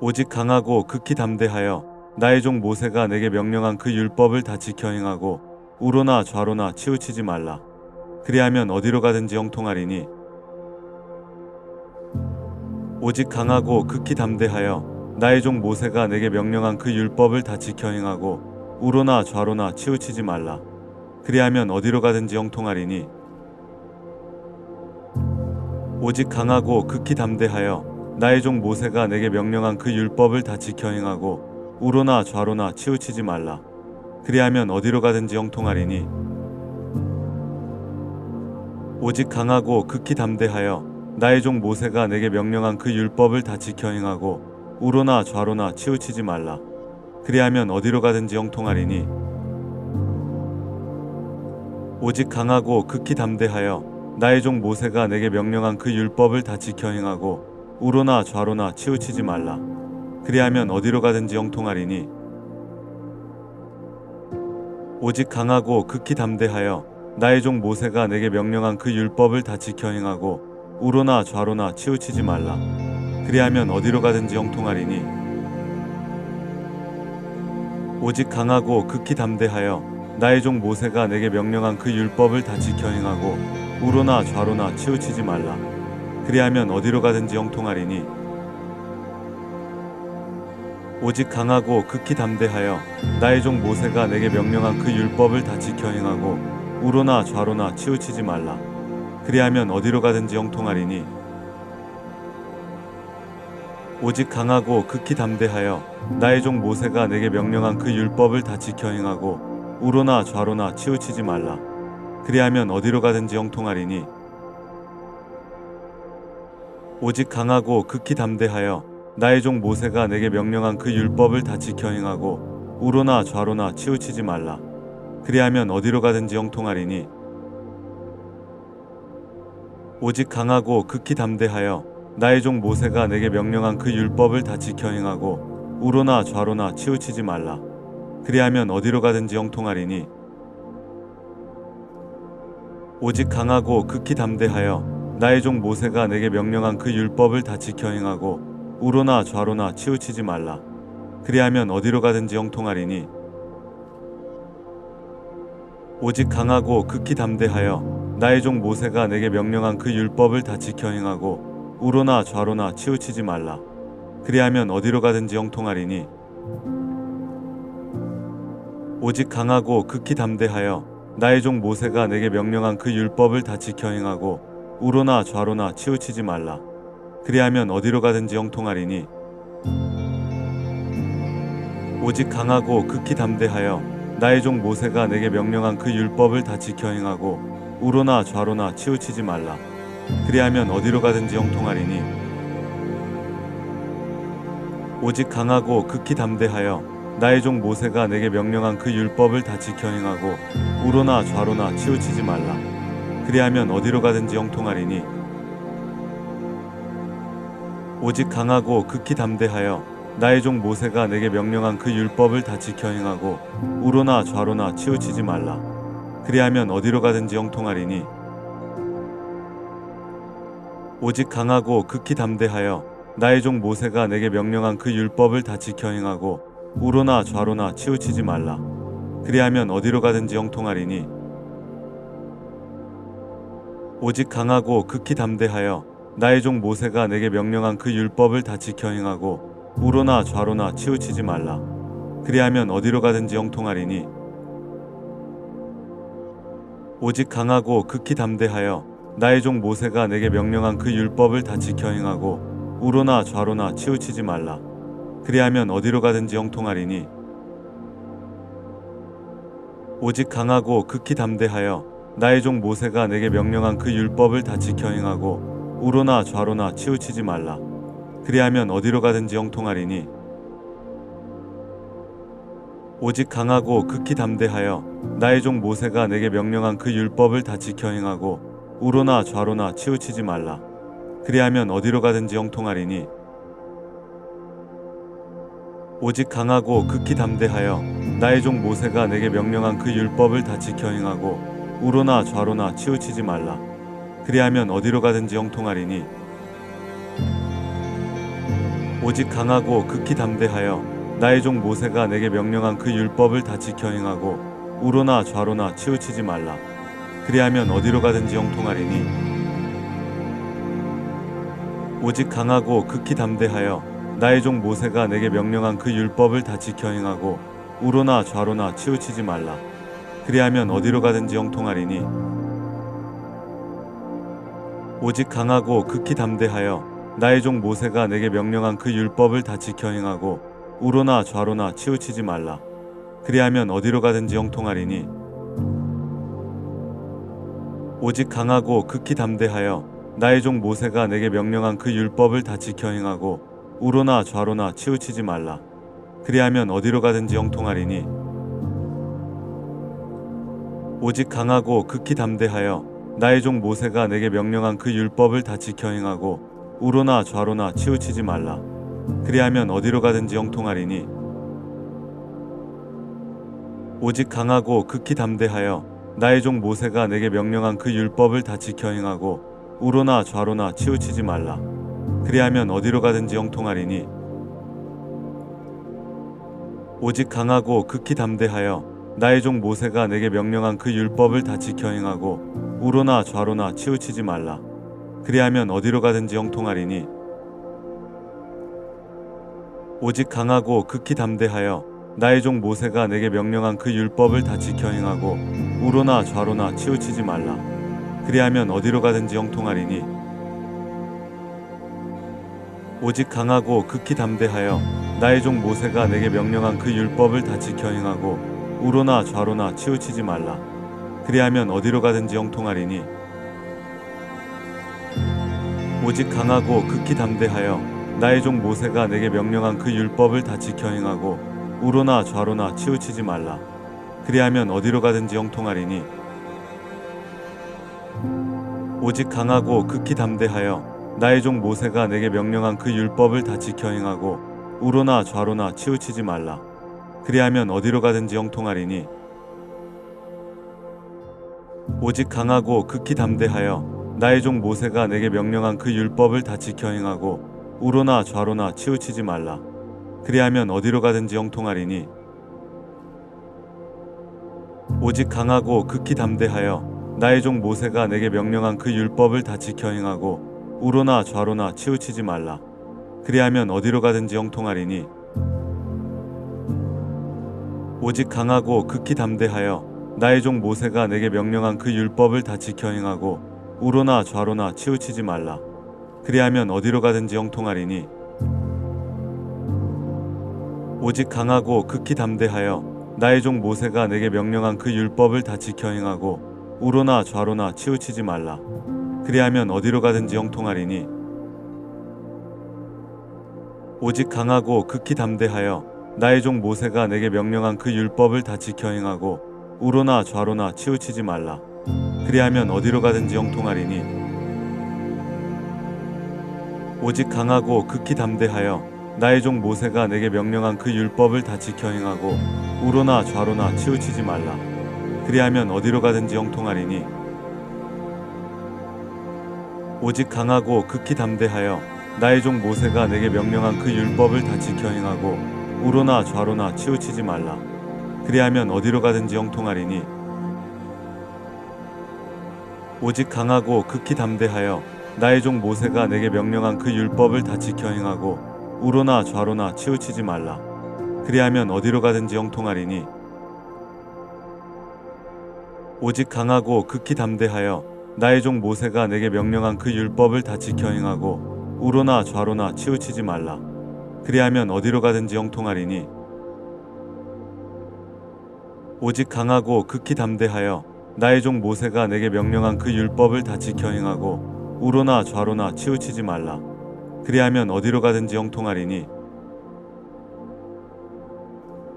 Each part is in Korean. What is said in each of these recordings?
오직 강하고 극히 담대하여 나의 종 모세가 내게 명령한 그 율법을 다 지켜 행하고 우로나 좌로나 치우치지 말라. 그리하면 어디로 가든지 형통하리니 오직 강하고 극히 담대하여 나의 종 모세가 내게 명령한 그 율법을 다 지켜 행하고 우로나 좌로나 치우치지 말라. 그리하면 어디로 가든지 형통하리니 오직 강하고 극히 담대하여 나의 종 모세가 내게 명령한 그 율법을 다 지켜 행하고 우로나 좌로나 치우치지 말라. 그리하면 어디로 가든지 형통하리니 오직 강하고 극히 담대하여 나의 종 모세가 내게 명령한 그 율법을 다 지켜 행하고 우로나 좌로나 치우치지 말라. 그리하면 어디로 가든지 형통하리니 오직 강하고 극히 담대하여 나의 종 모세가 내게 명령한 그 율법을 다 지켜 행하고 우로나 좌로나 치우치지 말라. 그리하면 어디로 가든지 형통하리니 오직 강하고 극히 담대하여 나의 종 모세가 내게 명령한 그 율법을 다 지켜 행하고 우로나 좌로나 치우치지 말라. 그리하면 어디로 가든지 형통하리니 오직 강하고 극히 담대하여 나의 종 모세가 내게 명령한 그 율법을 다 지켜 행하고 우로나 좌로나 치우치지 말라. 그리하면 어디로 가든지 형통하리니 오직 강하고 극히 담대하여 나의 종 모세가 내게 명령한 그 율법을 다 지켜 행하고 우로나 좌로나 치우치지 말라. 그리하면 어디로 가든지 형통하리니 오직 강하고 극히 담대하여 나의 종 모세가 내게 명령한 그 율법을 다 지켜 행하고 우로나 좌로나 치우치지 말라. 그리하면 어디로 가든지 형통하리니 오직 강하고 극히 담대하여 나의 종 모세가 내게 명령한 그 율법을 다 지켜 행하고 우로나 좌로나 치우치지 말라. 그리하면 어디로 가든지 형통하리니 오직 강하고 극히 담대하여 나의 종 모세가 내게 명령한 그 율법을 다 지켜 행하고 우로나 좌로나 치우치지 말라. 그리하면 어디로 가든지 형통하리니 오직 강하고 극히 담대하여 나의 종 모세가 내게 명령한 그 율법을 다 지켜 행하고 우로나 좌로나 치우치지 말라. 그리하면 어디로 가든지 형통하리니 오직 강하고 극히 담대하여 나의 종 모세가 내게 명령한 그 율법을 다 지켜 행하고 우로나 좌로나 치우치지 말라. 그리하면 어디로 가든지 형통하리니 오직 강하고 극히 담대하여 나의 종 모세가 내게 명령한 그 율법을 다 지켜 행하고 우로나 좌로나 치우치지 말라. 그리하면 어디로 가든지 형통하리니 오직 강하고 극히 담대하여 나의 종 모세가 내게 명령한 그 율법을 다 지켜 행하고 우로나 좌로나 치우치지 말라. 그리하면 어디로 가든지 형통하리니 오직 강하고 극히 담대하여 나의 종 모세가 내게 명령한 그 율법을 다 지켜 행하고 우로나 좌로나 치우치지 말라. 그리하면 어디로 가든지 형통하리니 오직 강하고 극히 담대하여 나의 종 모세가 내게 명령한 그 율법을 다 지켜 행하고 우로나 좌로나 치우치지 말라. 그리하면 어디로 가든지 형통하리니 오직 강하고 극히 담대하여 나의 종 모세가 내게 명령한 그 율법을 다 지켜 행하고 우로나 좌로나 치우치지 말라. 그리하면 어디로 가든지 형통하리니 오직 강하고 극히 담대하여 나의 종 모세가 내게 명령한 그 율법을 다 지켜 행하고 우로나 좌로나 치우치지 말라. 그리하면 어디로 가든지 형통하리니 오직 강하고 극히 담대하여 나의 종 모세가 내게 명령한 그 율법을 다 지켜 행하고 우로나 좌로나 치우치지 말라. 그리하면 어디로 가든지 형통하리니 오직 강하고 극히 담대하여 나의 종 모세가 내게 명령한 그 율법을 다 지켜 행하고 우로나 좌로나 치우치지 말라. 그리하면 어디로 가든지 형통하리니 오직 강하고 극히 담대하여 나의 종 모세가 내게 명령한 그 율법을 다 지켜 행하고 우로나 좌로나 치우치지 말라. 그리하면 어디로 가든지 형통하리니 오직 강하고 극히 담대하여 나의 종 모세가 내게 명령한 그 율법을 다 지켜 행하고 우로나 좌로나 치우치지 말라. 그리하면 어디로 가든지 형통하리니 오직 강하고 극히 담대하여 나의 종 모세가 내게 명령한 그 율법을 다 지켜 행하고 우로나 좌로나 치우치지 말라. 그리하면 어디로 가든지 형통하리니 오직 강하고 극히 담대하여 나의 종 모세가 내게 명령한 그 율법을 다 지켜 행하고 우로나 좌로나 치우치지 말라. 그리하면 어디로 가든지 형통하리니 오직 강하고 극히 담대하여 나의 종 모세가 내게 명령한 그 율법을 다 지켜 행하고 우로나 좌로나 치우치지 말라. 그리하면 어디로 가든지 형통하리니 오직 강하고 극히 담대하여 나의 종 모세가 내게 명령한 그 율법을 다 지켜 행하고 우로나 좌로나 치우치지 말라. 그리하면 어디로 가든지 형통하리니 오직 강하고 극히 담대하여 나의 종 모세가 내게 명령한 그 율법을 다 지켜 행하고 우로나 좌로나 치우치지 말라. 그리하면 어디로 가든지 형통하리니 오직 강하고 극히 담대하여 나의 종 모세가 내게 명령한 그 율법을 다 지켜 행하고 우로나 좌로나 치우치지 말라. 그리하면 어디로 가든지 형통하리니 오직 강하고 극히 담대하여 나의 종 모세가 내게 명령한 그 율법을 다 지켜 행하고 우로나 좌로나 치우치지 말라. 그리하면 어디로 가든지 형통하리니 오직 강하고 극히 담대하여 나의 종 모세가 내게 명령한 그 율법을 다 지켜 행하고 우로나 좌로나 치우치지 말라. 그리하면 어디로 가든지 형통하리니 오직 강하고 극히 담대하여 나의 종 모세가 내게 명령한 그 율법을 다 지켜 행하고 우로나 좌로나 치우치지 말라. 그리하면 어디로 가든지 형통하리니 오직 강하고 극히 담대하여 나의 종 모세가 내게 명령한 그 율법을 다 지켜 행하고 우로나 좌로나 치우치지 말라. 그리하면 어디로 가든지 형통하리니 오직 강하고 극히 담대하여 나의 종 모세가 내게 명령한 그 율법을 다 지켜 행하고 우로나 좌로나 치우치지 말라. 그리하면 어디로 가든지 형통하리니 오직 강하고 극히 담대하여 나의 종 모세가 내게 명령한 그 율법을 다 지켜 행하고 우로나 좌로나 치우치지 말라. 그리하면 어디로 가든지 형통하리니 오직 강하고 극히 담대하여 나의 종 모세가 내게 명령한 그 율법을 다 지켜 행하고 우로나 좌로나 치우치지 말라. 그리하면 어디로 가든지 형통하리니 오직 강하고 극히 담대하여 나의 종 모세가 내게 명령한 그 율법을 다 지켜 행하고 우로나 좌로나 치우치지 말라. 그리하면 어디로 가든지 형통하리니 오직 강하고 극히 담대하여 나의 종 모세가 내게 명령한 그 율법을 다 지켜 행하고 우로나 좌로나 치우치지 말라. 그리하면 어디로 가든지 형통하리니 오직 강하고 극히 담대하여 나의 종 모세가 내게 명령한 그 율법을 다 지켜 행하고 우로나 좌로나 치우치지 말라. 그리하면 어디로 가든지 형통하리니 오직 강하고 극히 담대하여 나의 종 모세가 내게 명령한 그 율법을 다 지켜 행하고 우로나 좌로나 치우치지 말라. 그리하면 어디로 가든지 형통하리니 오직 강하고 극히 담대하여 나의 종 모세가 내게 명령한 그 율법을 다 지켜 행하고 우로나 좌로나 치우치지 말라. 그리하면 어디로 가든지 형통하리니 오직 강하고 극히 담대하여 나의 종 모세가 내게 명령한 그 율법을 다 지켜 행하고 우로나 좌로나 치우치지 말라. 그리하면 어디로 가든지 형통하리니 오직 강하고 극히 담대하여 나의 종 모세가 내게 명령한 그 율법을 다 지켜 행하고 우로나 좌로나 치우치지 말라. 그리하면 어디로 가든지 형통하리니 오직 강하고 극히 담대하여 나의 종 모세가 내게 명령한 그 율법을 다 지켜 행하고 우로나 좌로나 치우치지 말라. 그리하면 어디로 가든지 형통하리니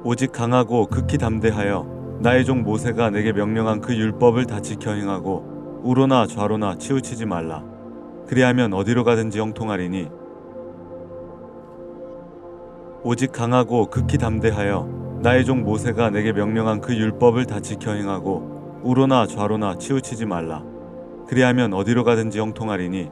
오직 강하고 극히 담대하여 나의 종 모세가 내게 명령한 그 율법을 다 지켜 행하고 우로나 좌로나 치우치지 말라. 그리하면 어디로 가든지 형통하리니 오직 강하고 극히 담대하여 나의 종 모세가 내게 명령한 그 율법을 다 지켜 행하고 우로나 좌로나 치우치지 말라. 그리하면 어디로 가든지 형통하리니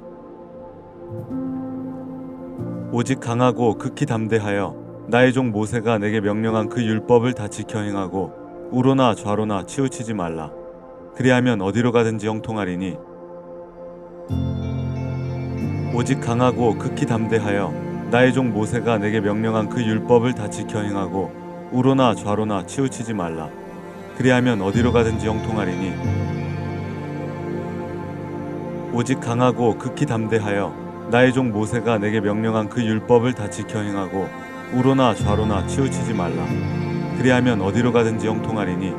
오직 강하고 극히 담대하여 나의 종 모세가 내게 명령한 그 율법을 다 지켜 행하고 우로나 좌로나 치우치지 말라. 그리하면 어디로 가든지 형통하리니 오직 강하고 극히 담대하여 나의 종 모세가 내게 명령한 그 율법을 다 지켜 행하고 우로나 좌로나 치우치지 말라. 그리하면 어디로 가든지 형통하리니 오직 강하고 극히 담대하여 나의 종 모세가 내게 명령한 그 율법을 다 지켜 행하고 우로나 좌로나 치우치지 말라. 그리하면 어디로 가든지 형통하리니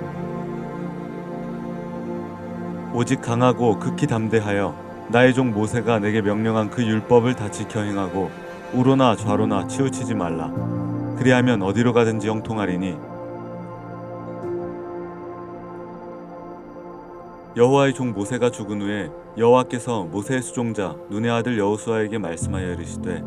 오직 강하고 극히 담대하여 나의 종 모세가 내게 명령한 그 율법을 다 지켜 행하고 우로나 좌로나 치우치지 말라. 그리하면 어디로 가든지 형통하리니 여호와의 종 모세가 죽은 후에 여호와께서 모세의 수종자 눈의 아들 여호수아에게 말씀하여 이르시되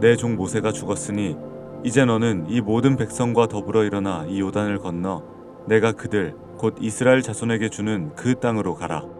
내 종 모세가 죽었으니 이제 너는 이 모든 백성과 더불어 일어나 이 요단을 건너 내가 그들 곧 이스라엘 자손에게 주는 그 땅으로 가라.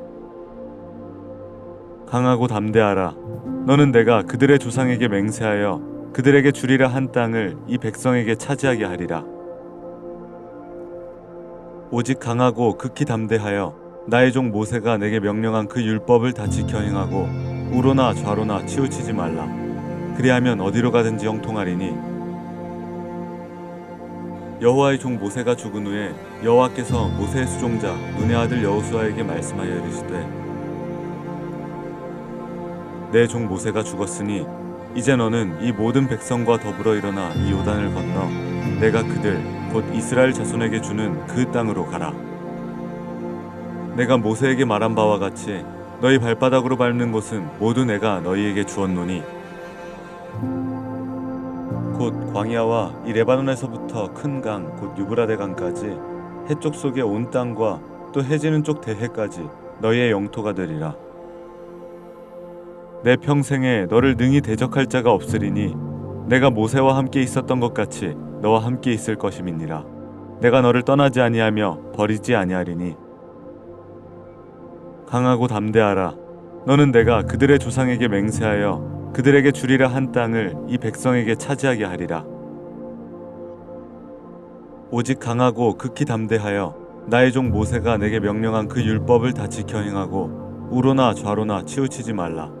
강하고 담대하라. 너는 내가 그들의 조상에게 맹세하여 그들에게 주리라 한 땅을 이 백성에게 차지하게 하리라. 오직 강하고 극히 담대하여 나의 종 모세가 내게 명령한 그 율법을 다 지켜 행하고 우로나 좌로나 치우치지 말라. 그리하면 어디로 가든지 형통하리니 여호와의 종 모세가 죽은 후에 여호와께서 모세의 수종자 눈의 아들 여호수아에게 말씀하여 이르시되 내 종 모세가 죽었으니 이제 너는 이 모든 백성과 더불어 일어나 이 요단을 건너 내가 그들 곧 이스라엘 자손에게 주는 그 땅으로 가라. 내가 모세에게 말한 바와 같이 너희 발바닥으로 밟는 곳은 모두 내가 너희에게 주었노니 곧 광야와 이 레바논에서부터 큰 강 곧 유브라데 강까지 해쪽 속의 온 땅과 또 해지는 쪽 대해까지 너희의 영토가 되리라. 내 평생에 너를 능히 대적할 자가 없으리니 내가 모세와 함께 있었던 것 같이 너와 함께 있을 것임이니라. 내가 너를 떠나지 아니하며 버리지 아니하리니 강하고 담대하라. 너는 내가 그들의 조상에게 맹세하여 그들에게 주리라 한 땅을 이 백성에게 차지하게 하리라. 오직 강하고 극히 담대하여 나의 종 모세가 내게 명령한 그 율법을 다 지켜 행하고 우로나 좌로나 치우치지 말라.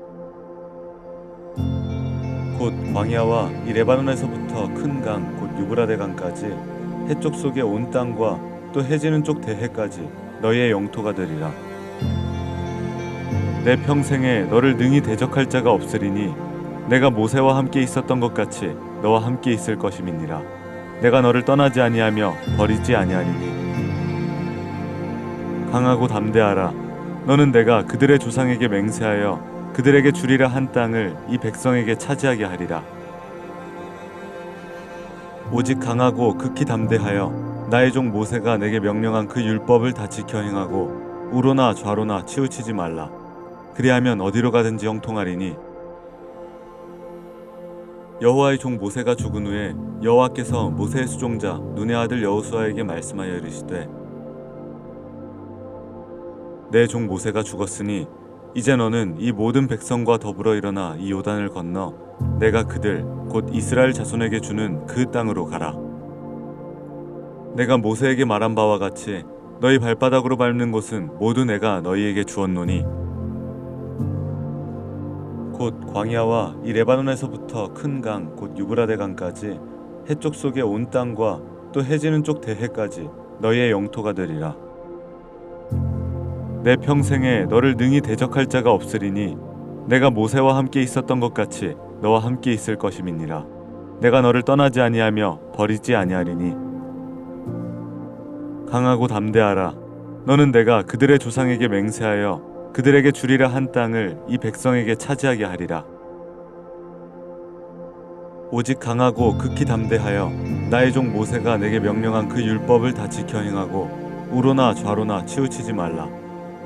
곧 광야와 이 레바논에서부터 큰 강 곧 유브라데 강까지 해쪽 속의 온 땅과 또 해지는 쪽 대해까지 너희의 영토가 되리라. 내 평생에 너를 능히 대적할 자가 없으리니 내가 모세와 함께 있었던 것 같이 너와 함께 있을 것임이니라. 내가 너를 떠나지 아니하며 버리지 아니하리니 강하고 담대하라. 너는 내가 그들의 조상에게 맹세하여 그들에게 주리라 한 땅을 이 백성에게 차지하게 하리라. 오직 강하고 극히 담대하여 나의 종 모세가 내게 명령한 그 율법을 다 지켜 행하고 우로나 좌로나 치우치지 말라. 그리하면 어디로 가든지 형통하리니 여호와의 종 모세가 죽은 후에 여호와께서 모세의 수종자 눈의 아들 여호수아에게 말씀하여 이르시되 내 종 모세가 죽었으니 이제 너는 이 모든 백성과 더불어 일어나 이 요단을 건너 내가 그들 곧 이스라엘 자손에게 주는 그 땅으로 가라. 내가 모세에게 말한 바와 같이 너희 발바닥으로 밟는 곳은 모두 내가 너희에게 주었노니 곧 광야와 이 레바논에서부터 큰 강 곧 유브라데 강까지 해쪽 속의 온 땅과 또 해지는 쪽 대해까지 너희의 영토가 되리라. 내 평생에 너를 능히 대적할 자가 없으리니 내가 모세와 함께 있었던 것 같이 너와 함께 있을 것임이니라. 내가 너를 떠나지 아니하며 버리지 아니하리니 강하고 담대하라. 너는 내가 그들의 조상에게 맹세하여 그들에게 주리라 한 땅을 이 백성에게 차지하게 하리라. 오직 강하고 극히 담대하여 나의 종 모세가 내게 명령한 그 율법을 다 지켜 행하고 우로나 좌로나 치우치지 말라.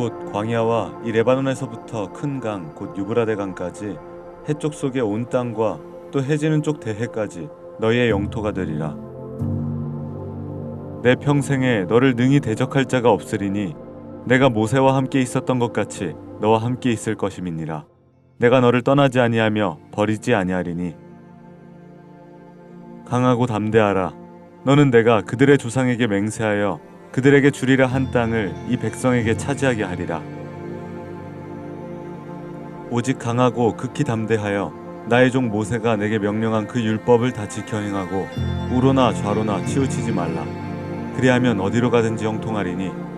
곧 광야와 이 레바논에서부터 큰 강 곧 유브라데 강까지 해쪽 속의 온 땅과 또 해지는 쪽 대해까지 너희의 영토가 되리라. 내 평생에 너를 능히 대적할 자가 없으리니 내가 모세와 함께 있었던 것 같이 너와 함께 있을 것임이니라. 내가 너를 떠나지 아니하며 버리지 아니하리니 강하고 담대하라. 너는 내가 그들의 조상에게 맹세하여 그들에게 주리라 한 땅을 이 백성에게 차지하게 하리라. 오직 강하고 극히 담대하여 나의 종 모세가 내게 명령한 그 율법을 다 지켜 행하고 우로나 좌로나 치우치지 말라. 그리하면 어디로 가든지 형통하리니